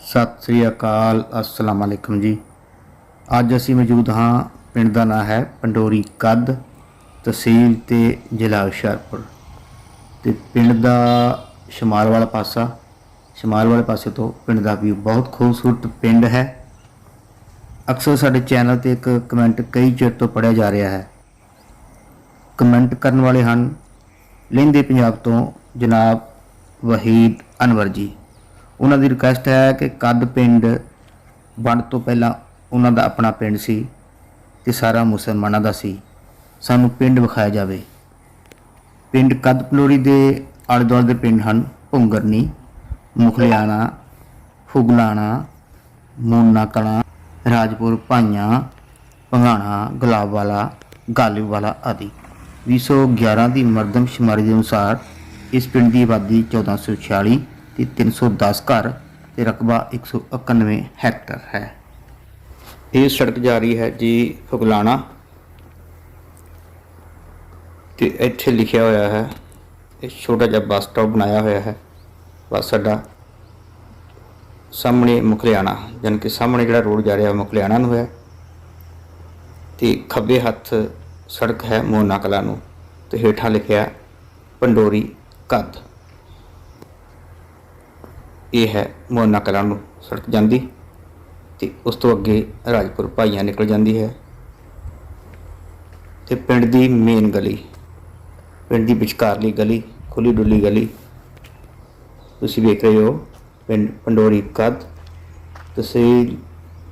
ਸਤਿ ਸ੍ਰੀ ਅਕਾਲ, ਅਸਲਾਮ ਅਲੈਕਮ ਜੀ। ਅੱਜ ਅਸੀਂ ਮੌਜੂਦ ਹਾਂ, ਪਿੰਡ ਦਾ ਨਾਂ ਹੈ ਪੰਡੋਰੀ ਕੱਦ, ਤਹਿਸੀਲ ਤੇ ਜ਼ਿਲ੍ਹਾ ਹੁਸ਼ਿਆਰਪੁਰ। ਤੇ ਪਿੰਡ ਦਾ ਸ਼ਮਾਲ ਵਾਲਾ ਪਾਸਾ ਸ਼ਮਾਲ ਵਾਲੇ ਪਾਸੇ ਤੋਂ ਪਿੰਡ ਦਾ ਵੀ ਬਹੁਤ ਖੂਬਸੂਰਤ ਪਿੰਡ ਹੈ। ਅਕਸਰ ਸਾਡੇ ਚੈਨਲ ਤੇ ਇੱਕ ਕਮੈਂਟ ਕਈ ਚਿਰ ਤੋਂ ਪੜਿਆ ਜਾ ਰਿਹਾ ਹੈ। ਕਮੈਂਟ ਕਰਨ ਵਾਲੇ ਹਨ, ਲਹਿੰਦੇ ਪੰਜਾਬ ਤੋਂ ਜਨਾਬ ਵਹੀਦ ਅਨਵਰ ਜੀ। ਉਹਨਾਂ ਦੀ ਰਿਕੁਐਸਟ ਹੈ ਕਿ ਕੱਦ ਪਿੰਡ ਵੰਡ ਤੋਂ ਪਹਿਲਾਂ ਉਹਨਾਂ ਦਾ ਆਪਣਾ ਪਿੰਡ ਸੀ ਤੇ ਸਾਰਾ ਮੁਸਲਮਾਨਾਂ ਦਾ ਸੀ। ਸਾਨੂੰ ਪਿੰਡ ਵਿਖਾਇਆ ਜਾਵੇ। ਪਿੰਡ ਕੱਦ ਪਲੋਰੀ ਦੇ ਆਲੇ ਦੁਆਲੇ ਦੇ ਪਿੰਡ ਹਨ। ਭੁੰਗਰਨੀ, ਮੁਖਲਿਆਣਾ, ਫੁਗਲਾਣਾ, ਮੋਨਾ ਕਲਾਂ, ਰਾਜਪੁਰ ਭਾਈਆਂ, ਭੰਗਾਣਾ, ਗੁਲਾਬਵਾਲਾ ਗਾਲਿਬਵਾਲਾ ਆਦਿ। 211 ਦੀ ਮਰਦਮਸ਼ੁਮਾਰੀ ਦੇ ਅਨੁਸਾਰ ਇਸ ਪਿੰਡ ਦੀ ਆਬਾਦੀ 1446 ਤੇ 310 ਘਰ ਤੇ ਰਕਬਾ 191 ਹੈਕਟਰ ਹੈ। ਇਹ ਸੜਕ ਜਾ ਰਹੀ ਹੈ ਜੀ ਫੁਗਲਾਣਾ। ਤੇ ਇੱਥੇ ਲਿਖਿਆ ਹੋਇਆ ਹੈ, ਇਹ ਛੋਟਾ ਜਿਹਾ ਬੱਸ ਸਟਾਪ ਬਣਾਇਆ ਹੋਇਆ ਹੈ, ਬੱਸ ਅੱਡਾ। ਸਾਹਮਣੇ ਮੁਖਲਿਆਣਾ ਜਾਣੀ ਕਿ ਸਾਹਮਣੇ ਜਿਹੜਾ ਰੋਡ ਜਾ ਰਿਹਾ ਮੁਖਲਿਆਣਾ ਨੂੰ ਹੈ। ਤੇ ਖੱਬੇ ਹੱਥ ਸੜਕ ਹੈ ਮੋਨਾ ਕਲਾ ਨੂੰ, ਤੇ ਹੇਠਾਂ ਲਿਖਿਆ ਪੰਡੋਰੀ ਕੱਦ। ਇਹ ਹੈ ਮੋਨਾ ਕਲਾਂ ਨੂੰ ਸੜਕ ਜਾਂਦੀ ਤੇ ਉਸ ਤੋਂ ਅੱਗੇ ਰਾਜਪੁਰ ਭਾਈਆਂ ਨਿਕਲ ਜਾਂਦੀ ਹੈ ਤੇ ਪਿੰਡ ਦੀ ਮੇਨ ਗਲੀ, ਪਿੰਡ ਦੀ ਵਿਚਕਾਰਲੀ ਗਲੀ, ਖੁੱਲੀ ਡੁੱਲੀ ਗਲੀ। ਤੁਸੀਂ ਵੇਖ ਰਹੇ ਹੋ ਪਿੰਡ ਪੰਡੋਰੀ ਕੱਦ, ਤਹਿਸੀਲ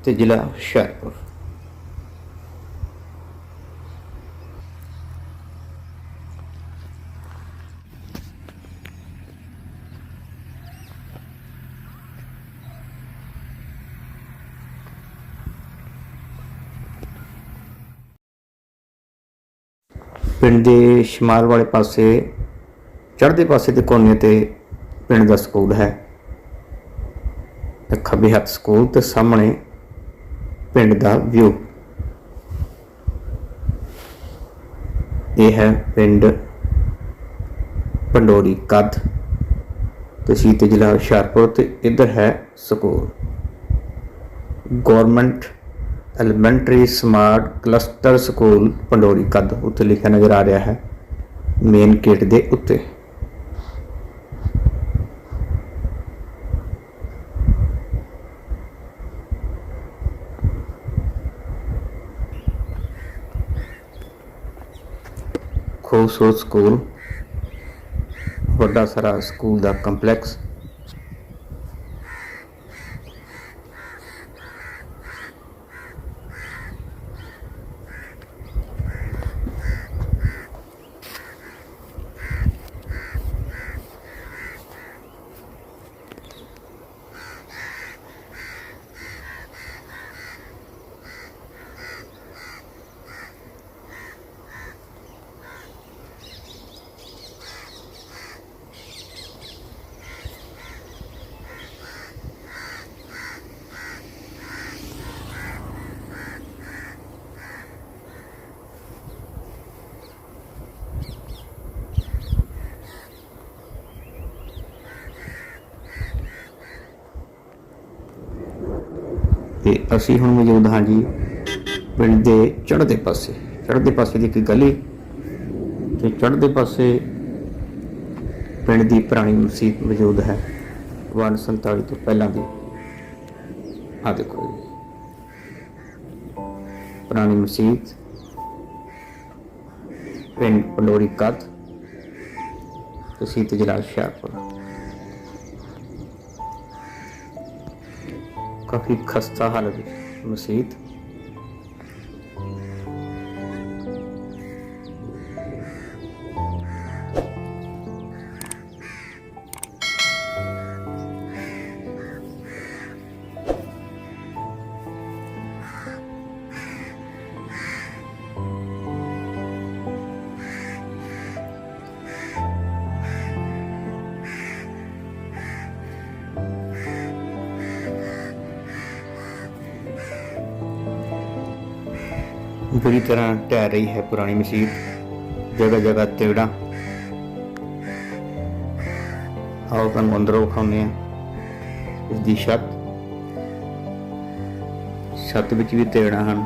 ਤੇ ਜ਼ਿਲ੍ਹਾ ਹੁਸ਼ਿਆਰਪੁਰ। ਪਿੰਡ ਦੇ ਸ਼ਮਾਲ ਵਾਲੇ ਪਾਸੇ, ਚੜ੍ਹਦੇ ਪਾਸੇ ਦੇ ਕੋਨੇ ਤੇ ਪਿੰਡ ਦਾ ਸਕੂਲ ਹੈ। ਤੇ ਖੱਬੇ ਹੱਥ ਸਕੂਲ ਤੇ ਸਾਹਮਣੇ ਪਿੰਡ ਦਾ ਵਿਊ। ਇਹ ਹੈ ਪਿੰਡ ਪੰਡੋਰੀ ਕੱਦ ਤਹਿਸੀਲ ਤੇ ਜ਼ਿਲ੍ਹਾ ਹੁਸ਼ਿਆਰਪੁਰ ਤੇ ਇੱਧਰ ਹੈ school. Government elementary smart cluster school Pandori ਕੱਦ ਉੱਤੇ ਲਿਖਿਆ ਨਜ਼ਰ ਆ ਰਿਹਾ ਹੈ ਮੇਨ ਗੇਟ ਦੇ ਉੱਤੇ। ਖੂਬਸੂਰਤ ਸਕੂਲ ਵੱਡਾ ਸਾਰਾ ਸਕੂਲ ਦਾ ਕੰਪਲੈਕਸ ਤੇ ਅਸੀਂ ਹੁਣ ਮੌਜੂਦ ਹਾਂ ਜੀ ਪਿੰਡ ਦੇ ਚੜ੍ਹਦੇ ਪਾਸੇ। ਚੜ੍ਹਦੇ ਪਾਸੇ ਦੀ ਇੱਕ ਗਲੀ ਤੇ ਚੜ੍ਹਦੇ ਪਾਸੇ ਪਿੰਡ ਦੀ ਪੁਰਾਣੀ ਮਸਜਿਦ ਮੌਜੂਦ ਹੈ। 147 ਤੋਂ ਪਹਿਲਾਂ ਦੀ। ਆ ਦੇਖੋ ਪੁਰਾਣੀ ਮਸਜਿਦ। ਪਿੰਡ ਪੰਡੋਰੀ ਕੱਦ। ਤਹਿਸੀਲ ਤੇ ਜ਼ਿਲ੍ਹਾ ਹੁਸ਼ਿਆਰਪੁਰ ਕਾਫੀ ਖਸਤਾ ਹਾਲਤ ਵਿੱਚ ਬੁਰੀ ਤਰ੍ਹਾਂ ਢਹਿ ਰਹੀ ਹੈ ਪੁਰਾਣੀ ਮਸਜਿਦ ਜਗ੍ਹਾ ਜਗ੍ਹਾ ਤੇੜਾ। ਆਓ ਤੁਹਾਨੂੰ ਅੰਦਰੋਂ ਵਿਖਾਉਂਦੇ ਆ ਇਸ ਦੀ ਛੱਤ। ਛੱਤ ਵਿੱਚ ਵੀ ਤੇੜਾ ਹਨ।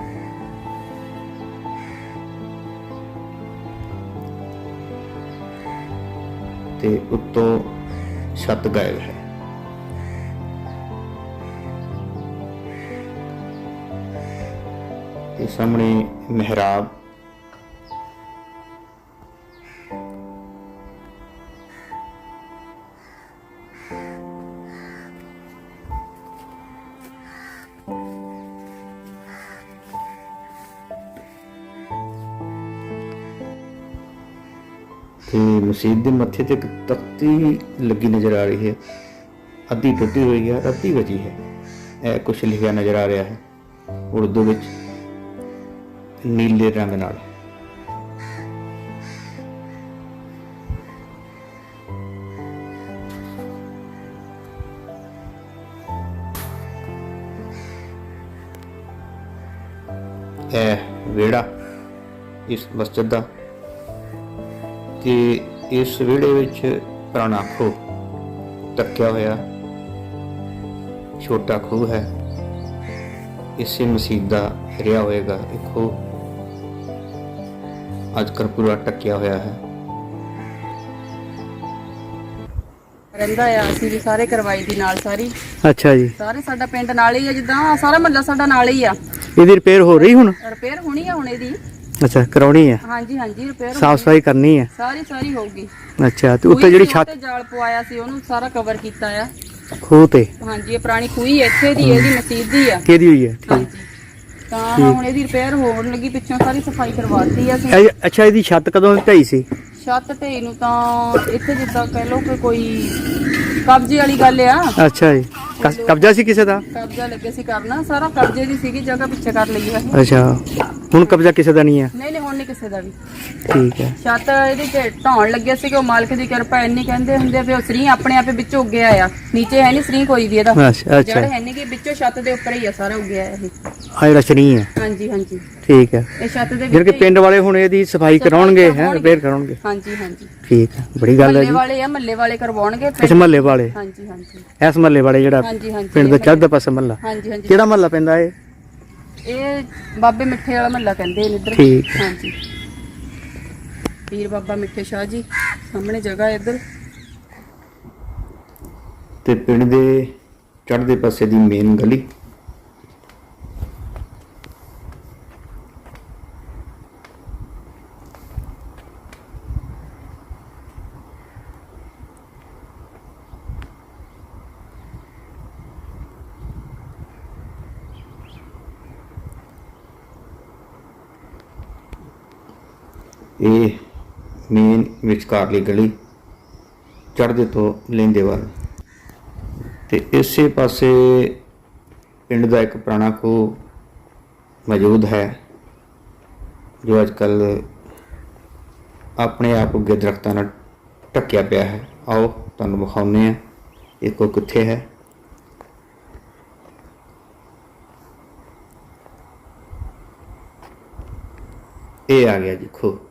ਤੇ ਉੱਤੋਂ ਛੱਤ ਗਾਇਬ ਹੈ। ਸਾਹਮਣੇ ਮਿਹਰਾਬ। ਤੇ ਮਸਜਿਦ ਦੇ ਮੱਥੇ ਤੇ ਇੱਕ ਤਖਤੀ ਲੱਗੀ ਨਜ਼ਰ ਆ ਰਹੀ ਹੈ। ਅੱਧੀ ਟੁੱਟੀ ਹੋਈ ਹੈ, ਅੱਧੀ ਵਜੀ ਹੈ। ਇਹ ਕੁਝ ਲਿਖਿਆ ਨਜ਼ਰ ਆ ਰਿਹਾ ਹੈ। ਉਰਦੂ ਵਿੱਚ ਨੀਲੇ ਰੰਗ ਨਾਲ। ਇਹ ਵਿਹੜਾ ਇਸ ਮਸਜਿਦ ਦਾ ਤੇ ਇਸ ਵਿਹੜੇ ਵਿੱਚ ਪੁਰਾਣਾ ਖੂਹ ਟੱਕਿਆ ਹੋਇਆ। ਛੋਟਾ ਖੂਹ ਹੈ। ਇਸੇ ਮਸਜਿਦ ਦਾ ਰਿਹਾ ਹੋਏਗਾ ਇਹ ਖੂਹ। ਅੱਜ ਕੱਲ੍ਹ ਪੂਰਾ ਟੱਕਿਆ ਹੋਇਆ ਹੈ। ਰਹਿੰਦਾ ਆ ਅਸੀਂ ਵੀ ਸਾਰੇ ਕਰਵਾਈ ਦੀ ਨਾਲ ਸਾਰੀ। ਅੱਛਾ ਜੀ। ਸਾਰੇ ਸਾਡਾ ਪਿੰਡ ਨਾਲ ਹੀ ਆ ਜਿੱਦਾਂ ਸਾਰਾ ਮਹੱਲਾ ਸਾਡਾ ਨਾਲ ਹੀ ਆ। ਇਹਦੀ ਰਿਪੇਅਰ ਹੋ ਰਹੀ ਹੁਣ? ਰਿਪੇਅਰ ਹੋਣੀ ਆ ਹੁਣ ਇਹਦੀ। ਅੱਛਾ ਕਰਾਉਣੀ ਹੈ ਹਾਂਜੀ ਹਾਂਜੀ ਰਿਪੇਅਰ ਸਾਫ਼ ਸਫ਼ਾਈ ਕਰਨੀ ਹੈ ਸਾਰੀ ਸਾਰੀ ਹੋਊਗੀ। ਅੱਛਾ ਤੇ ਉੱਤੇ ਜਿਹੜੀ ਛੱਤ ਤੇ ਜਾਲ ਪਵਾਇਆ ਸੀ ਉਹਨੂੰ ਸਾਰਾ ਕਵਰ ਕੀਤਾ ਆ। ਖੂਹ ਤੇ? ਹਾਂਜੀ ਇਹ ਪੁਰਾਣੀ ਖੂਹੀ ਇੱਥੇ ਦੀ ਇਹਦੀ ਮਸਜਿਦ ਦੀ ਆ। ਕਿਹਦੀ ਹੋਈ ਹੈ ਹਾਂਜੀ। ਤਾਂ ਹੁਣ ਇਹਦੀ ਰਿਪੇਅਰ ਹੋਣ ਲੱਗੀ ਪਿੱਛੋਂ ਸਾਰੀ ਸਫ਼ਾਈ ਕਰਵਾਤੀ ਆ ਅਸੀਂ। ਇਹ- ਅੱਛਾ ਇਹਦੀ ਛੱਤ ਕਦੋਂ ਢਾਈ ਸੀ? ਛੱਤ ਢੇ ਨੂੰ ਤਾਂ ਇੱਥੇ ਜਿੱਦਾਂ ਕਹਿ ਲਓ ਕਿ ਕੋਈ ਕਬਜ਼ੇ ਵਾਲੀ ਗੱਲ ਆ। ਅੱਛਾ ਜੀ। ਕਸ- ਕਬਜ਼ਾ ਸੀ ਕਿਸੇ ਦਾ? ਕਬਜ਼ਾ ਲੱਗੇ ਸੀ ਕਰਨਾ ਸਾਰਾ ਕਬਜ਼ੇ ਦੀ ਸੀਗੀ ਜਗ੍ਹਾ ਪਿੱਛੇ ਕਰ ਲਈ ਆ ਅੱਛਾ ਹੁਣ ਕਬਜ਼ਾ ਕਿਸੇ ਦਾ ਨਹੀਂ ਹੈ? ਨਹੀਂ ਨਹੀਂ ਹੁਣ ਨਹੀਂ ਕਿਸੇ ਦਾ ਵੀ। ਠੀਕ ਹੈ। ਛੱਤ ਇਹਦੇ ਤੇ ਢਾਉਣ ਲੱਗੇ ਸੀ ਕਿ ਉਹ ਮਾਲਕ ਦੀ ਕਿਰਪਾ ਇੰਨੀ ਕਹਿੰਦੇ ਹੁੰਦੇ ਵੀ ਉਹ ਸਰੀ ਆਪਣੇ ਆਪੇ ਵਿੱਚੋਂ ਉੱਗਿਆ ਆ ਨੀਚੇ ਹੈ ਨਹੀਂ ਸਰੀ ਕੋਈ ਵੀ ਇਹਦਾ। ਅੱਛਾ ਜੜ ਅੱਛਾ ਹੈ ਨਹੀਂ ਕਿ ਵਿੱਚੋਂ ਛੱਤ ਦੇ ਉੱਪਰ ਹੀ ਆ ਸਾਰਾ ਉੱਗਿਆ ਇਹ। ਆ ਜਿਹੜਾ ਸ਼ਨੀ ਹੈ। ਹਾਂਜੀ ਹਾਂਜੀ। ਠੀਕ ਹੈ। ਇਹ ਛੱਤ ਦੇ ਜਿਹੜੇ ਕਿ ਪਿੰਡ ਵਾਲੇ ਹੁਣ ਇਹਦੀ ਸਫ਼ਾਈ ਕਰਾਉਣਗੇ ਹੈ ਰਿਪੇਅਰ ਕਰਾਉਣਗੇ। ਹਾਂਜੀ ਹਾਂਜੀ। ਠੀਕ ਹੈ ਬੜੀ ਗੱਲ ਹੈ ਮੱਲੇ ਜੀ। ਵਾਲੇ ਆ ਮੱਲੇ ਵਾਲੇ ਕਰਵਾਉਣਗੇ ਅੱਛਾ ਪਿੰਡ- ਮਹੱਲੇ ਵਾਲੇ। ਹਾਂਜੀ ਹਾਂਜੀ। ਇਸ ਮਹੱਲੇ ਵਾਲੇ ਜਿਹੜਾ ਹਾਂਜੀ ਹਾਂਜੀ ਪਿੰਡ ਦਾ ਚੜ੍ਹਦਾ ਪਾਸੇ ਮਹੱਲਾ। ਹਾਂਜੀ ਹਾਂਜੀ। ਕਿਹੜਾ ਮਹੱਲਾ ਪੈਂਦਾ ਇਹ? ਇਹ ਬਾਬੇ ਮਿੱਠੇ ਵਾਲਾ ਮਹੱਲਾ ਕਹਿੰਦੇ ਨੇ ਇੱਧਰ। ਠੀਕ ਹੈ। ਹਾਂਜੀ। ਪੀਰ ਬਾਬਾ ਮਿੱਠੇ ਸ਼ਾਹ ਜੀ ਸਾਹਮਣੇ ਜਗ੍ਹਾ ਹੈ ਇੱਧਰ। ਤੇ ਪਿੰਡ ਦੇ ਚੜ੍ਹਦੇ ਪਾਸੇ ਦੀ ਮੇਨ ਗਲੀ। ਇਹ ਮੇਨ ਵਿਚਕਾਰਲੀ ਗਲੀ ਚੜ੍ਹਦੇ ਤੋਂ ਲੈਂਦੇ ਵੱਲ। ਤੇ ਇਸੇ ਪਾਸੇ ਪਿੰਡ ਦਾ ਇੱਕ ਪੁਰਾਣਾ ਖੂਹ ਮੌਜੂਦ ਹੈ, ਜੋ ਅੱਜ ਕੱਲ ਆਪਣੇ ਆਪ ਉੱਗੇ ਦਰਖਤਾਂ ਨਾਲ ਢੱਕਿਆ ਪਿਆ ਹੈ। ਆਓ, ਤੁਹਾਨੂੰ ਵਿਖਾਉਂਦੇ ਆ ਇਹ ਕੋ ਕਿੱਥੇ ਹੈ। ਇਹ ਆ ਗਿਆ ਜੀ ਖੂਹ।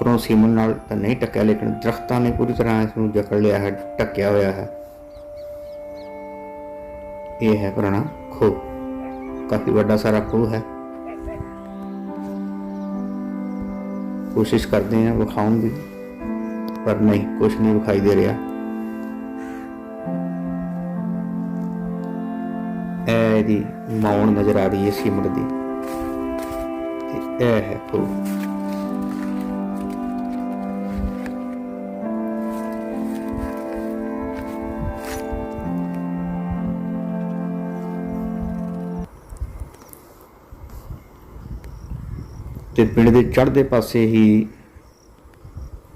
ਉੱਪਰੋਂ ਸੀਮਨ ਨਾਲ ਤਾਂ ਨਹੀਂ ਟੱਕਿਆ, ਲੇਕਿਨ ਦਰਖਤਾਂ ਨੇ ਪੂਰੀ ਤਰ੍ਹਾਂ ਇਸ ਨੂੰ ਜਕੜ ਲਿਆ ਹੈ ਟੱਕਿਆ ਹੋਇਆ ਹੈ। ਇਹ ਹੈ ਪੁਰਾਣਾ ਖੂਹ। ਕਾਫੀ ਵੱਡਾ ਸਾਰਾ ਖੂਹ ਹੈ। ਕੋਸ਼ਿਸ਼ ਕਰਦੇ ਹਾਂ ਵਿਖਾਉਣ ਦੀ, ਪਰ ਨਹੀਂ ਕੁਝ ਨਹੀਂ ਵਿਖਾਈ ਦੇ ਰਿਹਾ। ਇਹ ਇਹਦੀ ਮੌਣ ਨਜ਼ਰ ਆ ਰਹੀ ਹੈ ਸੀਮਟ ਦੀ। ਇਹ ਹੈ ਖੂਹ। ਤੇ ਪਿੰਡ ਦੇ ਚੜ੍ਹਦੇ ਪਾਸੇ ਹੀ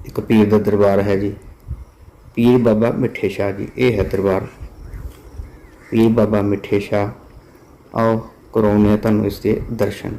ਇੱਕ ਪੀਰ ਦਾ ਦਰਬਾਰ ਹੈ ਜੀ। ਪੀਰ ਬਾਬਾ ਮਿੱਠੇ ਸ਼ਾਹ ਜੀ, ਇਹ ਹੈ ਦਰਬਾਰ। ਪੀਰ ਬਾਬਾ ਮਿੱਠੇ ਸ਼ਾਹ, ਆਓ ਕਰਾਉਂਦੇ ਹਾਂ ਤੁਹਾਨੂੰ ਇਸ ਦੇ ਦਰਸ਼ਨ।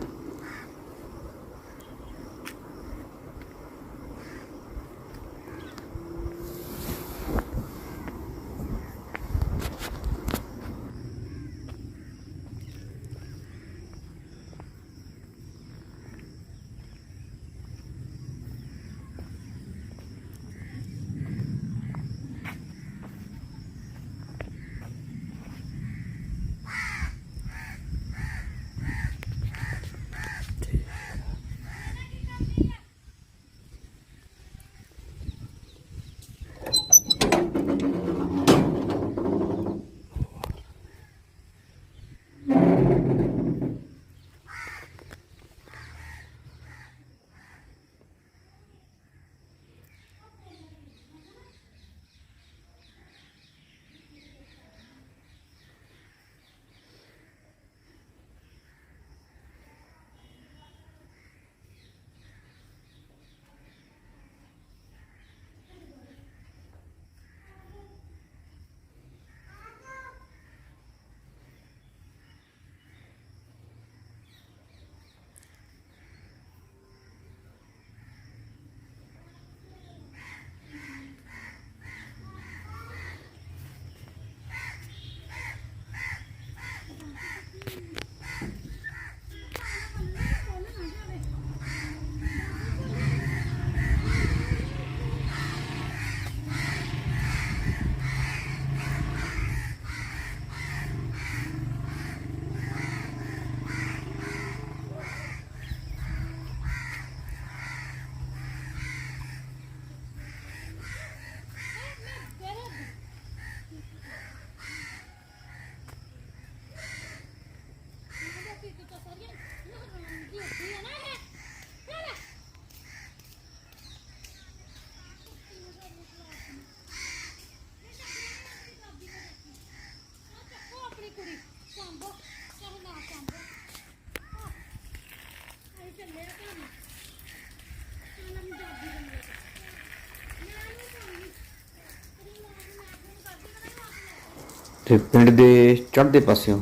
ਤੇ ਪਿੰਡ ਦੇ ਚੜ੍ਹਦੇ ਪਾਸਿਓਂ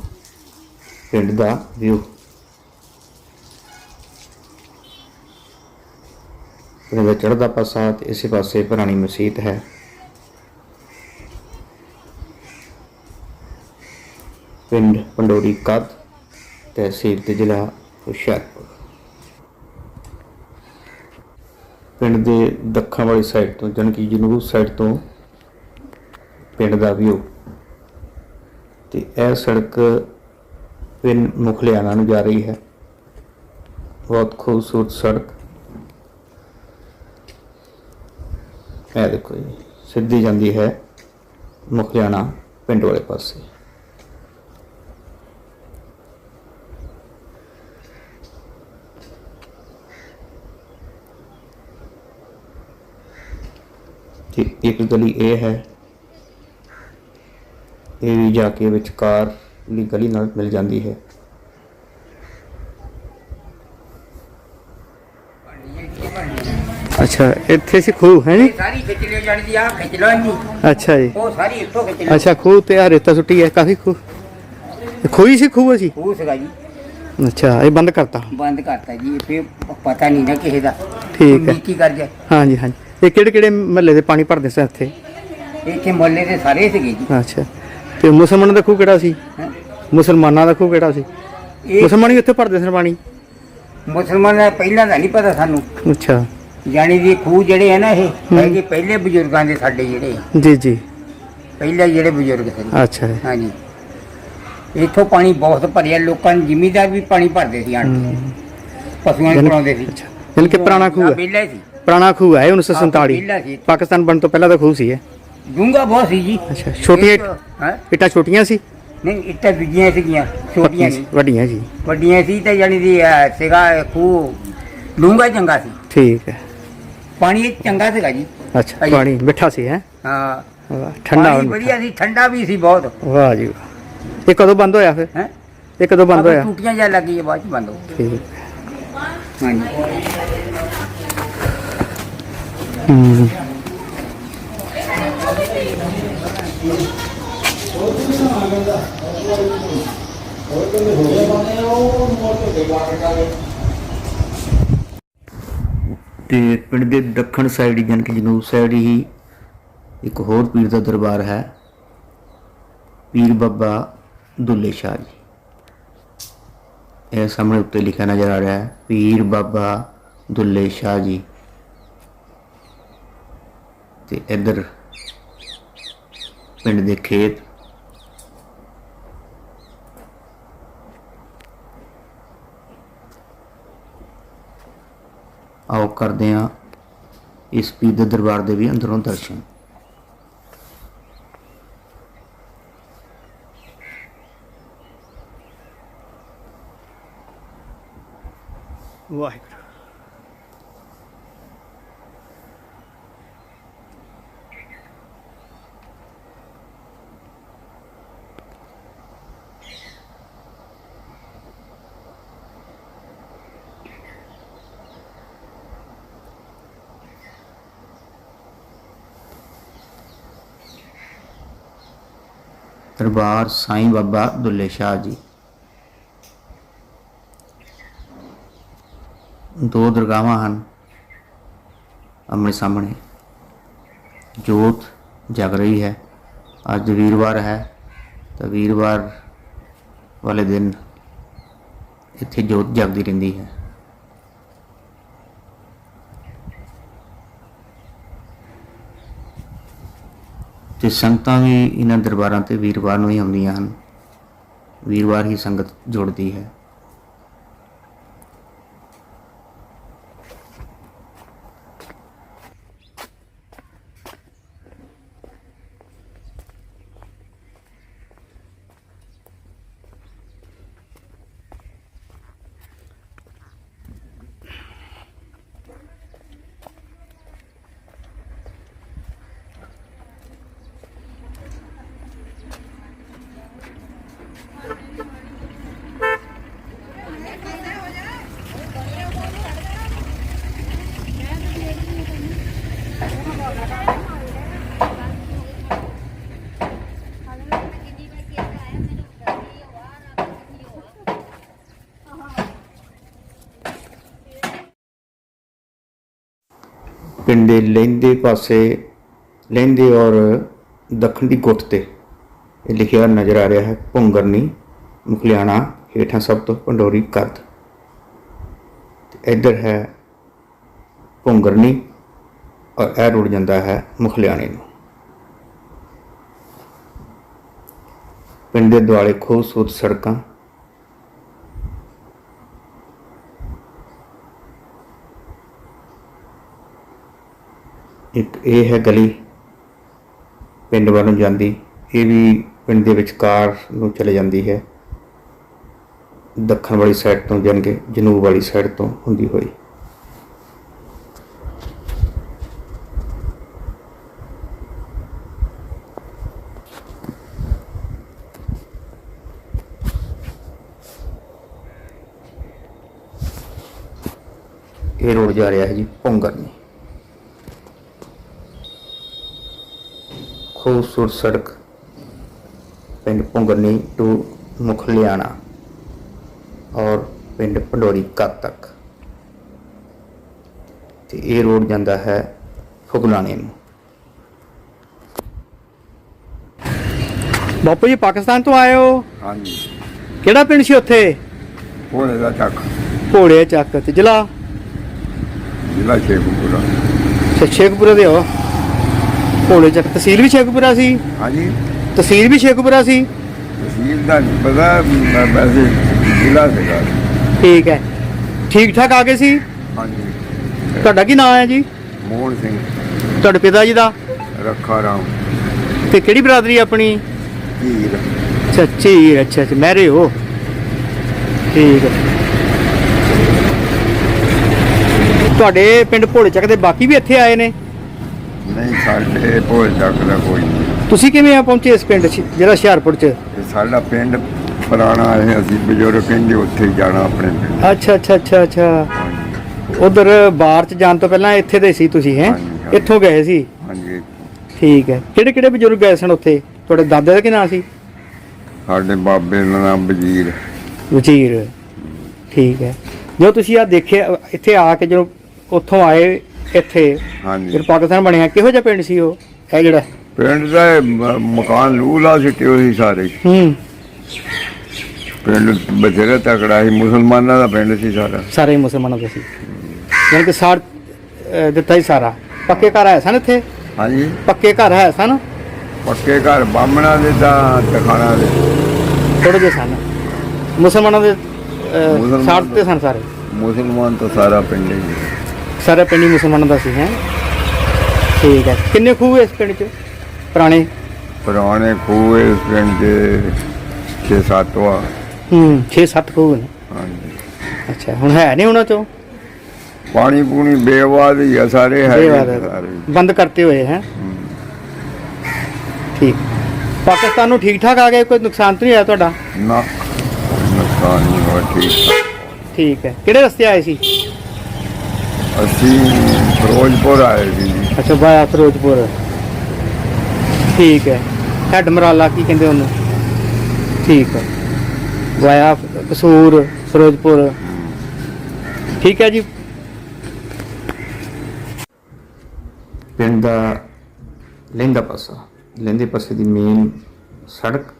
ਪਿੰਡ ਦਾ ਵਿਊ। ਪਿੰਡ ਦਾ ਚੜ੍ਹਦਾ ਪਾਸਾ ਤੇ ਇਸੇ ਪਾਸੇ ਪੁਰਾਣੀ ਮਸਜਿਦ ਹੈ। ਪਿੰਡ ਪੰਡੋਰੀ ਕੱਦ, ਤਹਿਸੀਲ ਤੇ ਜ਼ਿਲ੍ਹਾ ਹੁਸ਼ਿਆਰਪੁਰ। ਪਿੰਡ ਦੇ ਦੱਖਣ ਵਾਲੀ ਸਾਈਡ ਤੋਂ, ਜਾਣੀ ਕਿ ਜਨੂਬ ਸਾਈਡ ਤੋਂ ਪਿੰਡ ਦਾ ਵਿਊ। ਤੇ ਇਹ ਸੜਕ ਪਿੰਡ ਮੁਖਲਿਆਣਾ ਨੂੰ ਜਾ ਰਹੀ ਹੈ। ਬਹੁਤ ਖੂਬਸੂਰਤ ਸੜਕ। ਇਹ ਦੇਖੋ ਜੀ, ਸਿੱਧੀ ਜਾਂਦੀ ਹੈ ਮੁਖਲਿਆਣਾ ਪਿੰਡ ਵਾਲੇ ਪਾਸੇ। ਤੇ ਇੱਕ ਗਲੀ ਇਹ ਹੈ ਇਹ ਵੀ ਜਾ ਕੇ ਵਿਚਕਾਰ ਲਈ ਗਲੀ ਨਾਲ ਮਿਲ ਜਾਂਦੀ ਹੈ। ਅੱਛਾ ਇੱਥੇ ਸੀ ਖੂਹ ਹੈ ਜੀ ਸਾਰੀ ਖਿੱਚ ਲਿਓ ਜਾਣੀ ਦੀ ਆ ਖਿੱਚ ਲਓ ਇੰਨੀ ਅੱਛਾ ਜੀ। ਉਹ ਸਾਰੀ ਇੱਥੋਂ ਖਿੱਚ ਲਿਓ। ਅੱਛਾ ਖੂਹ ਤੇ ਆ ਰੇਤਾ ਸੁੱਟੀ ਹੈ ਕਾਫੀ ਖੂਹ। ਇਹ ਖੂਹ ਹੀ ਸੀ ਖੂਹ ਸੀ ਉਹ ਸੀਗਾ ਜੀ। ਅੱਛਾ ਇਹ ਬੰਦ ਕਰਤਾ? ਬੰਦ ਕਰਤਾ ਜੀ ਫੇ ਪਤਾ ਨਹੀਂ ਨਾ ਕਿਸੇ ਦਾ। ਠੀਕ ਹੈ। ਕੀ ਕਰ ਜਾਏ। ਹਾਂਜੀ ਹਾਂਜੀ। ਇਹ ਕਿਹੜੇ ਕਿਹੜੇ ਮਹੱਲੇ ਦੇ ਪਾਣੀ ਭਰਦੇ ਸੀ ਇੱਥੇ? ਇੱਥੇ ਮੁਹੱਲੇ ਦੇ ਸਾਰੇ ਸੀਗੇ ਜੀ। ਅੱਛਾ। ਤੇ ਮੁਸਲਮਾਨਾਂ ਦਾ ਖੂਹ ਕਿਹੜਾ ਸੀ? ਹੈਂ। ਮੁਸਲਮਾਨਾਂ ਦਾ ਖੂਹ ਕਿਹੜਾ ਸੀ? ਇਹ ਮੁਸਲਮਾਨ ਹੀ ਉੱਥੇ ਭਰਦੇ ਸਨ ਪਾਣੀ ਮੁਸਲਮਾਨ ਦਾ ਪਹਿਲਾਂ ਦਾ ਨਹੀਂ ਪਤਾ ਸਾਨੂੰ। ਅੱਛਾ। ਜਾਣੀ ਦੀ ਖੂਹ ਜਿਹੜੇ ਆ ਨਾ ਇਹ ਹੈਗੇ ਪਹਿਲੇ ਬਜ਼ੁਰਗਾਂ ਦੇ ਸਾਡੇ ਜਿਹੜੇ ਜੀ ਜੀ। ਪਹਿਲੇ ਜਿਹੜੇ ਬਜ਼ੁਰਗ ਸੀ। ਅੱਛਾ। ਜੀ। ਹਾਂਜੀ। ਇੱਥੋਂ ਪਾਣੀ ਬਹੁਤ ਭਰਿਆ ਲੋਕਾਂ ਨੂੰ ਜ਼ਿਮੀਦਾਰ ਵੀ ਪਾਣੀ ਭਰਦੇ ਸੀ ਆਣ ਕੇ। ਪਸ਼ੂਆਂ ਨੂੰ ਪੜਾਉਂਦੇ ਸੀ। ਅੱਛਾ। ਯਾਨੀ ਕਿ ਪੁਰਾਣਾ ਖੂਹ ਹੈ। ਪਹਿਲਾਂ ਸੀ। ਪੁਰਾਣਾ ਖੂਹ ਹੈ ਪਹਿਲਾਂ 1947 ਸੀ। ਪਾਕਿਸਤਾਨ ਬਣਨ ਤੋਂ ਪਹਿਲਾਂ ਦਾ ਖੂਹ ਸੀ ਇਹ। ਡੂੰਗਾ ਬਹੁਤ ਸੀ ਜੀ। ਅੱਛਾ ਛੋਟੀਆਂ ਹੈਂ? ਇੱਟਾਂ ਛੋਟੀਆਂ ਸੀ? ਨਹੀਂ ਇੱਟਾਂ ਦੂਜੀਆਂ ਸੀਗੀਆਂ ਛੋਟੀਆਂ ਨਹੀਂ ਵੱਡੀਆਂ ਸੀ। ਵੱਡੀਆਂ ਸੀ ਤੇ ਜਾਣੀ ਦੀ ਸੀਗਾ ਖੂਹ ਡੂੰਗਾ ਚੰਗਾ ਸੀ। ਠੀਕ ਹੈ। ਪਾਣੀ ਚੰਗਾ ਸੀਗਾ ਜੀ। ਅੱਛਾ। ਪਾਣੀ ਮਿੱਠਾ ਸੀ ਹੈ? ਹਾਂ। ਠੰਡਾ ਪਾਣੀ ਵਧੀਆ ਸੀ ਠੰਡਾ ਵੀ ਸੀ ਬਹੁਤ। ਵਾਹ ਜੀ ਵਾਹ। ਇਹ ਕਦੋਂ ਬੰਦ ਹੋਇਆ ਫਿਰ? ਹੈ? ਇਹ ਕਦੋਂ ਬੰਦ ਹੋਇਆ? ਟੂਟੀਆਂ ਜਾਂ ਲੱਗੀ ਬਾਅਦ ਚ ਬੰਦ ਹੋ। ਠੀਕ ਹਾਂਜੀ। ਹੂੰ। ਤੇ ਪਿੰਡ ਦੇ ਦੱਖਣ ਸਾਈਡ ਜਾਣੀ ਕਿ ਜਨੂਬ ਸਾਈਡ ਹੀ ਇੱਕ ਹੋਰ ਪੀਰ ਦਾ ਦਰਬਾਰ ਹੈ, ਪੀਰ ਬਾਬਾ ਦੁੱਲੇ ਸ਼ਾਹ ਜੀ। ਇਹ ਸਾਹਮਣੇ ਉੱਤੇ ਲਿਖਿਆ ਨਜ਼ਰ ਆ ਰਿਹਾ ਹੈ, ਪੀਰ ਬਾਬਾ ਦੁੱਲੇ ਸ਼ਾਹ ਜੀ। ਤੇ ਇੱਧਰ ਪਿੰਡ ਦੇ ਖੇਤ। ਆਓ ਕਰਦੇ ਹਾਂ ਇਸ ਪੀਰ ਦੇ ਦਰਬਾਰ ਦੇ ਵੀ ਅੰਦਰੋਂ ਦਰਸ਼ਨ। ਵਾਹਿਗੁਰੂ। ਦਰਬਾਰ ਸਾਈਂ ਬਾਬਾ ਦੁੱਲੇ ਸ਼ਾਹ ਜੀ। ਦੋ ਦਰਗਾਹਾਂ ਹਨ ਆਪਣੇ ਸਾਹਮਣੇ। ਜੋਤ ਜਗ ਰਹੀ ਹੈ। ਅੱਜ ਵੀਰਵਾਰ ਹੈ। ਤਾਂ ਵੀਰਵਾਰ ਵਾਲੇ ਦਿਨ ਇੱਥੇ ਜੋਤ ਜਗਦੀ ਰਹਿੰਦੀ ਹੈ। ਤੇ ਸੰਗਤਾਂ ਵੀ ਇਹਨਾਂ ਦਰਬਾਰਾਂ ਤੇ ਵੀਰਵਾਰ ਨੂੰ ਹੀ ਆਉਂਦੀਆਂ ਹਨ। ਵੀਰਵਾਰ ਹੀ ਸੰਗਤ ਜੁੜਦੀ ਹੈ। ਪਿੰਡ ਦੇ ਲਹਿੰਦੇ ਪਾਸੇ ਲਹਿੰਦੇ ਔਰ ਦੱਖਣ ਦੀ ਗੁੱਟ ਤੇ। ਇਹ ਲਿਖਿਆ ਨਜ਼ਰ ਆ ਰਿਹਾ ਹੈ ਭੁੰਗਰਨੀ, ਮੁਖਲਿਆਣਾ ਹੇਠਾਂ ਸਭ ਤੋਂ ਪੰਡੋਰੀ ਕੱਦ ਇੱਧਰ ਹੈ ਭੁੰਗਰਨੀ ਔਰ ਇਹ ਰੁੜ ਜਾਂਦਾ ਹੈ ਮੁਖਲਿਆਣੇ ਨੂੰ। ਪਿੰਡ ਦੇ ਦੁਆਲੇ ਖੂਬਸੂਰਤ ਸੜਕਾਂ ਇੱਕ ਇਹ ਹੈ ਗਲੀ ਪਿੰਡ ਵੱਲ ਨੂੰ ਜਾਂਦੀ, ਇਹ ਵੀ ਪਿੰਡ ਦੇ ਵਿਚਕਾਰ ਨੂੰ ਚਲੇ ਜਾਂਦੀ ਹੈ। ਦੱਖਣ ਵਾਲੀ ਸਾਈਡ ਤੋਂ ਜਾਣੀ ਕਿ ਜਨੂਬ ਵਾਲੀ ਸਾਈਡ ਤੋਂ ਹੁੰਦੀ ਹੋਈ। ਇਹ ਰੋਡ ਜਾ ਰਿਹਾ ਹੈ ਜੀ ਭੌਂਗਰ ਭੁੰਗਰਨੀ। ਖੂਬਸੂਰਤ ਸੜਕ ਪਿੰਡ ਭੁੰਗਰਨੀ ਟੂ ਮੁਖਲਿਆਣਾ ਔਰ ਪਿੰਡ ਪੰਡੋਰੀ ਕੱਦ ਤੱਕ। ਤੇ ਇਹ ਰੋਡ ਜਾਂਦਾ ਹੈ ਫੁਗਲਾਣੇ ਨੂੰ। ਬਾਪੂ ਜੀ ਪਾਕਿਸਤਾਨ ਤੋਂ ਆਏ ਹੋ? ਹਾਂਜੀ। ਕਿਹੜਾ ਪਿੰਡ ਸੀ ਉੱਥੇ? ਭੋਲੇ ਦਾ ਚੱਕ। ਭੋਲੇ ਚੱਕ ਤੇ ਜ਼ਿਲ੍ਹਾ? ਜ਼ਿਲ੍ਹਾ ਸ਼ੇਖੂਪੁਰਾ। ਅੱਛਾ, ਸ਼ੇਖਪੁਰਾ ਦੇ ਹੋ। ਭੋਲੇ ਚੱਕ ਤਹਿਸੀਲ ਵੀ ਸ਼ੇਖਪੁਰਾ ਸੀ। ਹਾਂਜੀ। ਤਹਿਸੀਲ ਵੀ ਸ਼ੇਖਪੁਰਾ ਸੀ। ਤਹਿਸੀਲ ਦਾ ਨਹੀਂ ਪਤਾ ਮੈਂ ਵੈਸੇ ਜ਼ਿਲ੍ਹਾ ਸੀਗਾ। ਠੀਕ ਹੈ। ਠੀਕ ਠਾਕ ਆ ਗਏ ਸੀ? ਹਾਂਜੀ। ਤੁਹਾਡਾ ਕੀ ਨਾਮ ਹੈ ਜੀ? ਮੋਹਨ ਸਿੰਘ। ਤੁਹਾਡੇ ਪਿਤਾ ਜੀ ਦਾ? ਰੱਖਾ ਰਾਮ। ਤੇ ਕਿਹੜੀ ਬਰਾਦਰੀ ਆਪਣੀ? ਧੀਰ ਸੱਚੀ ਅੱਛਾ ਅੱਛਾ ਮੈਰੇ ਹੋ। ਠੀਕ ਹੈ। ਤੁਹਾਡੇ ਪਿੰਡ ਭੋਲੇ ਚੱਕ ਦੇ ਬਾਕੀ ਵੀ ਇੱਥੇ ਆਏ ਨੇ? ਨਹੀਂ ਸਾਡੇ ਭੋਲੇ ਚੱਕ ਦਾ ਕੋਈ ਨਹੀਂ। ਤੁਸੀਂ ਕਿਵੇਂ ਆ ਪਹੁੰਚੇ ਇਸ ਪਿੰਡ 'ਚ ਜਿਹੜਾ ਹੁਸ਼ਿਆਰਪੁਰ 'ਚ? ਇਹ ਸਾਡਾ ਪਿੰਡ ਪੁਰਾਣਾ ਹੈ ਅਸੀਂ ਬਜ਼ੁਰਗ ਕਹਿੰਦੇ ਉੱਥੇ ਹੀ ਜਾਣਾ ਆਪਣੇ ਪਿੰਡ। ਅੱਛਾ ਅੱਛਾ ਅੱਛਾ ਅੱਛਾ। ਉਧਰ ਬਾਹਰ 'ਚ ਜਾਣ ਤੋਂ ਪਹਿਲਾਂ ਇੱਥੇ ਦੇ ਸੀ ਤੁਸੀਂ ਹੈ? ਹਾਂਜੀ, ਹਾਂਜੀ। ਇੱਥੋਂ ਗਏ ਸੀ? ਹਾਂਜੀ। ਠੀਕ ਹੈ। ਕਿਹੜੇ ਕਿਹੜੇ ਬਜ਼ੁਰਗ ਗਏ ਸਨ ਉੱਥੇ? ਤੁਹਾਡੇ ਦਾਦੇ ਦਾ ਕੀ ਨਾਂ ਸੀ? ਸਾਡੇ ਬਾਬੇ ਦਾ ਨਾਮ ਵਜ਼ੀਰ। ਵਜ਼ੀਰ। ਠੀਕ ਹੈ। ਜੋ ਤੁਸੀਂ ਆ ਦੇਖਿਆ ਇੱਥੇ ਆ ਕੇ ਜਦੋਂ ਉੱਥੋਂ ਆਏ ਇੱਥੇ। ਹਾਂਜੀ। ਫਿਰ ਪਾਕਿਸਤਾਨ ਬਣਿਆ ਕਿਹੋ ਜਿਹਾ ਪਿੰਡ ਸੀ ਉਹ? ਇਹ ਜਿਹੜਾ? ਪਿੰਡ ਦਾ ਇਹ ਮ- ਮਕਾਨ ਲੂਲਾ ਸਿੱਟੇ ਹੋਏ ਸੀ ਸਾਰੇ। ਹੂੰ। ਪਿੰਡ ਬਥੇਰਾ ਤਕੜਾ ਸੀ ਮੁਸਲਮਾਨਾਂ ਦਾ ਪਿੰਡ ਸੀ ਸਾਰਾ। ਸਾਰੇ ਮੁਸਲਮਾਨਾਂ ਦੇ ਸੀ। ਯਾਨੀ ਕਿ ਸਾਰ ਅਹ, ਦਿੱਤਾ ਹੀ ਸਾਰਾ। ਪੱਕੇ ਘਰ ਹੈ ਸਨ ਇੱਥੇ? ਹਾਂਜੀ। ਪੱਕੇ ਘਰ ਹੈ ਸਨ? ਪੱਕੇ ਘਰ ਬਾਹਮਣਾ ਦੇ ਤਾਂ ਤਖਾਣਾ ਦੇ। ਥੋੜੇ ਜਿਹੇ ਸਨ। ਮੁਸਲਮਾਨਾਂ ਦੇ ਅਹ, ਮੁਸਲਮਾਨ ਦਿੱਤੇ ਸਨ ਸਾਰੇ। ਮੁਸਲਮਾਨ ਤਾਂ ਸਾਰਾ ਪਿੰਡ ਹੀ ਹੈ। ਸਾਰੇ ਪਿੰਡ ਹੀ ਮੁਸਲਮਾਨਾਂ ਦਾ ਸੀ ਹੈ? ਠੀਕ ਹੈ। ਕਿੰਨੇ ਖੂਹ ਇਸ ਪਿੰਡ 'ਚ? ਪੁਰਾਣੇ? ਪੁਰਾਣੇ ਖੂਹ ਇਸ ਪਿੰਡ ਦੇ 6-7 ਵਾ ਹੂੰ 6-7 ਖੂਹ ਨੇ। ਹਾਂਜੀ। ਅੱਛਾ ਹੁਣ ਹੈ ਨਹੀਂ ਉਹਨਾਂ 'ਚੋਂ? ਪਾਣੀ ਪੂਣੀ ਬੇਵਾਦ ਹੀ ਆ ਸਾਰੇ ਹੈ ਬੇਵਾਦ ਹੈ। ਸਾਰੇ। ਬੰਦ ਕਰਤੇ ਹੋਏ ਹੈ? ਠੀਕ। ਪਾਕਿਸਤਾਨ ਨੂੰ ਠੀਕ ਠਾਕ ਆ ਗਏ ਕੋਈ ਨੁਕਸਾਨ ਤਾਂ ਨਹੀਂ ਹੋਇਆ ਤੁਹਾਡਾ? ਨਾ ਨੁਕਸਾਨ ਨਹੀਂ ਹੋਇਆ ਠਾਕ। ਠੀਕ ਹੈ। ਕਿਹੜੇ ਰਸਤੇ ਆਏ ਸੀ? ਅਸੀਂ ਫਿਰੋਜ਼ਪੁਰ ਆਏ ਸੀ ਜੀ। ਅੱਛਾ ਬਾਇਆ ਫਿਰੋਜ਼ਪੁਰ। ਠੀਕ ਹੈ। ਹੈਡ ਮਰਾਲਾ ਕੀ ਕਹਿੰਦੇ ਉਹਨੂੰ? ਠੀਕ ਹੈ। ਵਾਇਆ ਕਸੂਰ ਫਿਰੋਜ਼ਪੁਰ। ਠੀਕ ਹੈ ਜੀ। ਪਿੰਡ ਦਾ ਲਹਿੰਦਾ ਪਾਸਾ। ਲਹਿੰਦੇ ਪਾਸੇ ਦੀ ਮੇਨ ਸੜਕ।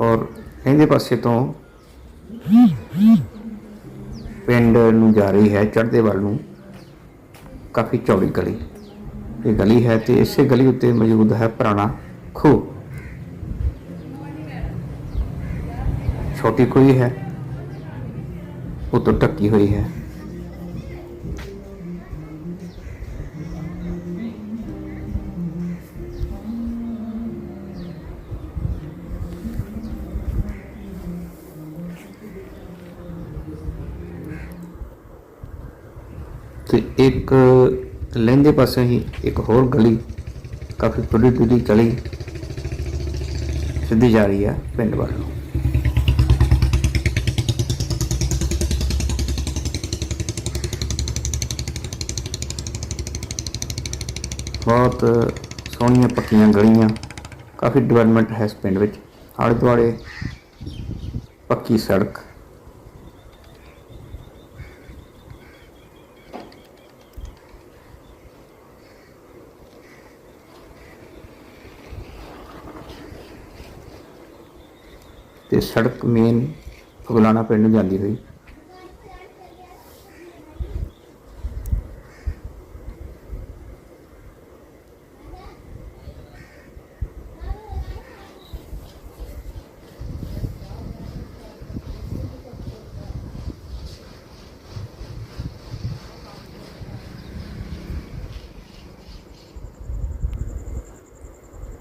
ਔਰ ਲਹਿੰਦੇ ਪਾਸੇ ਤੋਂ ਪਿੰਡ ਨੂੰ ਜਾ ਰਹੀ ਹੈ, ਚੜ੍ਹਦੇ ਵੱਲ ਨੂੰ, ਕਾਫੀ ਚੌੜੀ ਗਲੀ। ਇਹ ਗਲੀ ਹੈ ਤੇ ਇਸੇ ਗਲੀ ਉੱਤੇ ਮੌਜੂਦ ਹੈ ਪੁਰਾਣਾ ਖੂਹ। ਛੋਟੀ ਖੂਹੀ ਹੈ ਉਹ ਤੋਂ ਢੱਕੀ ਹੋਈ ਹੈ। ਤੇ ਇੱਕ ਲਹਿੰਦੇ ਪਾਸੇ ਹੀ ਇੱਕ ਹੋਰ ਗਲੀ ਕਾਫੀ ਥੋੜੀ ਥੋੜੀ ਗਲੀ ਸਿੱਧੀ ਜਾ ਰਹੀ ਹੈ ਪਿੰਡ ਵੱਲ। ਬਹੁਤ ਸੋਹਣੀਆਂ ਪੱਕੀਆਂ ਗਲੀਆਂ, ਕਾਫੀ ਡਿਵੈਲਪਮੈਂਟ ਹੈ ਇਸ ਪਿੰਡ ਵਿੱਚ। ਆਲੇ ਦੁਆਲੇ ਪੱਕੀ ਸੜਕ ਤੇ ਸੜਕ ਮੇਨ ਫਗਲਾਣਾ ਪਿੰਡ ਨੂੰ ਜਾਂਦੀ ਹੋਈ।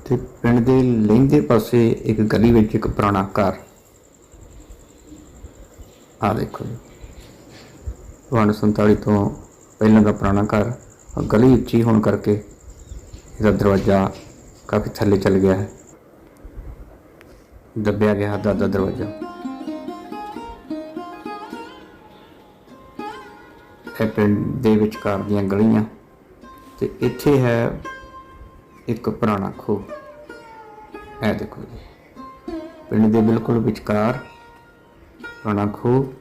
ਤੇ ਪਿੰਡ ਦੇ ਲਹਿੰਦੇ ਪਾਸੇ ਇੱਕ ਗਲੀ ਵਿੱਚ ਇੱਕ ਪੁਰਾਣਾ ਘਰ ਆ ਦੇਖੋ ਜੀ। 1947 ਤੋਂ ਪਹਿਲਾਂ ਦਾ ਪੁਰਾਣਾ ਘਰ ਗਲੀ ਉੱਚੀ ਹੋਣ ਕਰਕੇ ਇਹਦਾ ਦਰਵਾਜ਼ਾ ਕਾਫੀ ਥੱਲੇ ਚਲ ਗਿਆ ਹੈ। ਦੱਬਿਆ ਗਿਆ ਦਾ ਦਰਵਾਜ਼ਾ। ਇਹ ਪਿੰਡ ਦੇ ਵਿਚਕਾਰ ਦੀਆਂ ਗਲੀਆਂ ਤੇ ਇੱਥੇ ਹੈ ਇੱਕ ਪੁਰਾਣਾ ਖੂਹ। ਇਹ ਦੇਖੋ ਜੀ। ਪਿੰਡ ਦੇ ਬਿਲਕੁਲ ਵਿਚਕਾਰ ਪੁਰਾਣਾ ਖੂਹ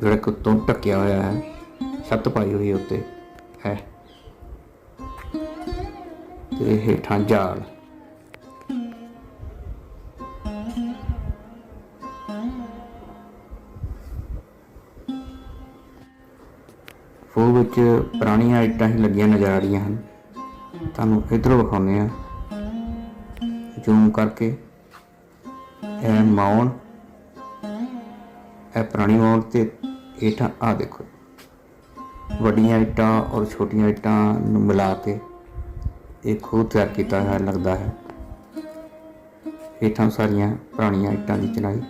ਜਿਹੜਾ ਕਿ ਉੱਤੋਂ ਹੋਇਆ ਹੈ, ਛੱਤ ਪਾਈ ਹੋਈ ਉੱਤੇ, ਹੈ। ਤੇ ਹੇਠਾਂ ਜਾਲ। ਖੂਹ ਵਿੱਚ ਪੁਰਾਣੀਆਂ ਆਈਟਾਂ ਹੀ ਲੱਗੀਆਂ ਨਜ਼ਰ ਆ ਰਹੀਆਂ ਹਨ। ਤੁਹਾਨੂੰ ਇਧਰੋਂ ਵਿਖਾਉਂਦੇ ਆ ਜ਼ੂਮ ਕਰਕੇ। ਇਹ ਮਾਉਣ ਇਹ ਪੁਰਾਣੀ ਮਾਉਣ ਤੇ ਇੱਟਾਂ ਆ ਦੇਖੋ। ਵੱਡੀਆਂ ਇੱਟਾਂ ਔਰ ਛੋਟੀਆਂ ਇੱਟਾਂ ਨੂੰ ਮਿਲਾ ਕੇ ਇਹ ਖੂਹ ਤਿਆਰ ਕੀਤਾ ਹੋਇਆ ਲੱਗਦਾ ਹੈ। ਇੱਟਾਂ ਸਾਰੀਆਂ ਪੁਰਾਣੀਆਂ ਇੱਟਾਂ ਦੀ ਚਨਾਈ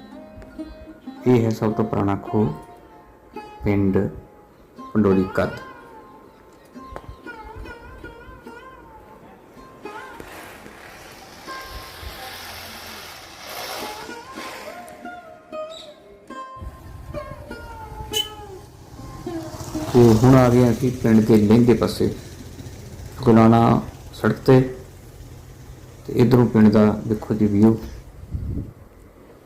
ਇਹ ਹੈ ਸਭ ਤੋਂ ਪੁਰਾਣਾ ਖੂਹ, ਪਿੰਡ ਪੰਡੋਰੀ ਕੱਦ ਤੇ ਹੁਣ ਆ ਗਏ ਅਸੀਂ ਪਿੰਡ ਦੇ ਲਹਿੰਦੇ ਪਾਸੇ। ਗੁਲਾਣਾ ਸੜਕ ਤੇ ਤੇ ਇਧਰੋਂ ਪਿੰਡ ਦਾ ਦੇਖੋ ਜੀ ਵਿਊ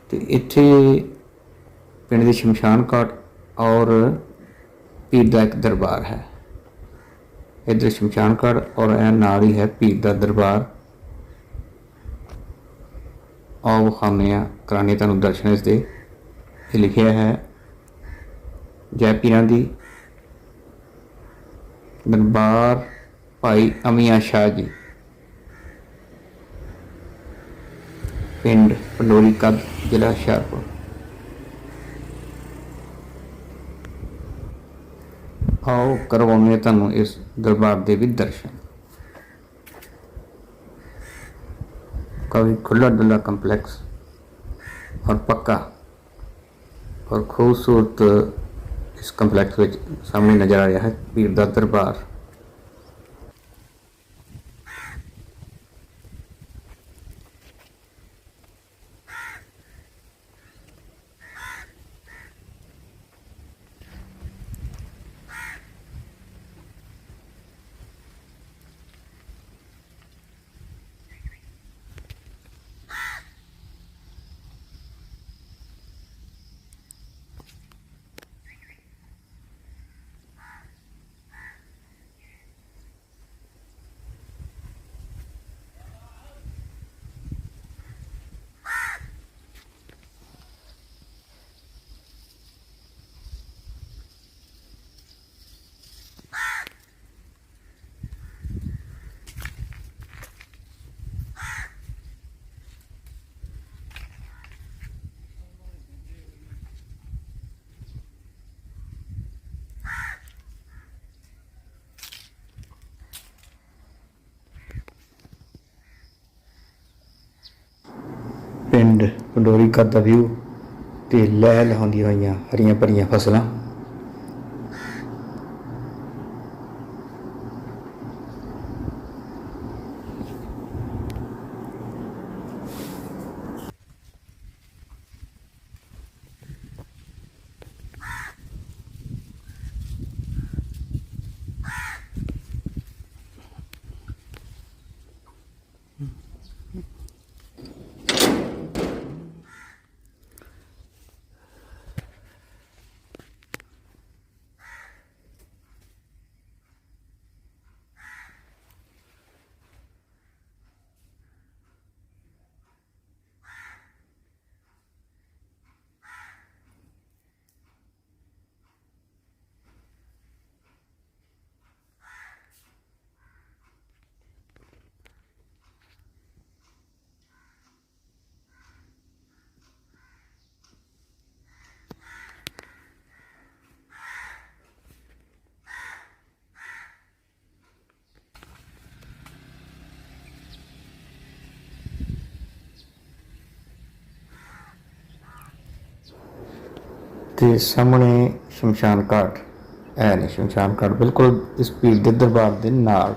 ਤੇ ਇੱਥੇ ਪਿੰਡ ਦੇ ਸ਼ਮਸ਼ਾਨ ਘਾਟ ਔਰ ਪੀਰ ਦਾ ਇੱਕ ਦਰਬਾਰ ਹੈ। ਇਧਰ ਸ਼ਮਸ਼ਾਨ ਘਾਟ ਔਰ ਇਹ ਨਾਲ ਹੀ ਹੈ ਪੀਰ ਦਾ ਦਰਬਾਰ। ਆਓ ਖਾਮਿਆ ਕਰਾਣੇ ਤੁਹਾਨੂੰ ਦਰਸ਼ਨ ਇਸ ਦੇ। ਇਹ ਲਿਖਿਆ ਹੈ, ਜੈ ਪੀਰਾਂ ਦੀ ਦਰਬਾਰ ਭਾਈ ਅਮੀਆਂ ਸ਼ਾਹ ਜੀ ਪਿੰਡ ਪੰਡੋਰੀ ਕੱਦ ਜ਼ਿਲ੍ਹਾ ਹੁਸ਼ਿਆਰਪੁਰ ਆਓ ਕਰਵਾਉਂਦੇ ਹਾਂ ਤੁਹਾਨੂੰ ਇਸ ਦਰਬਾਰ ਦੇ ਵੀ ਦਰਸ਼ਨ ਕਾਫੀ ਖੁੱਲਾ ਡੁੱਲਾ ਕੰਪਲੈਕਸ और पक्का और खूबसूरत ਇਸ ਕੰਪਲੈਕਸ ਵਿੱਚ ਸਾਹਮਣੇ ਨਜ਼ਰ ਆ ਰਿਹਾ ਹੈ ਪੀਰ ਦਾ ਦਰਬਾਰ ਪਿੰਡ ਪੰਡੋਰੀ ਕੱਦ ਦਾ ਵਿਊ ਤੇ ਲਹਿ ਲਹਾਉਂਦੀਆਂ ਹੋਈਆਂ ਹਰੀਆਂ ਭਰੀਆਂ ਫਸਲਾਂ। ਤੇ ਸਾਹਮਣੇ ਸ਼ਮਸ਼ਾਨ ਘਾਟ ਹੈ ਨਹੀਂ ਸ਼ਮਸ਼ਾਨ ਘਾਟ, ਬਿਲਕੁਲ ਇਸ ਪੀਰ ਦੇ ਦਰਬਾਰ ਦੇ ਨਾਲ।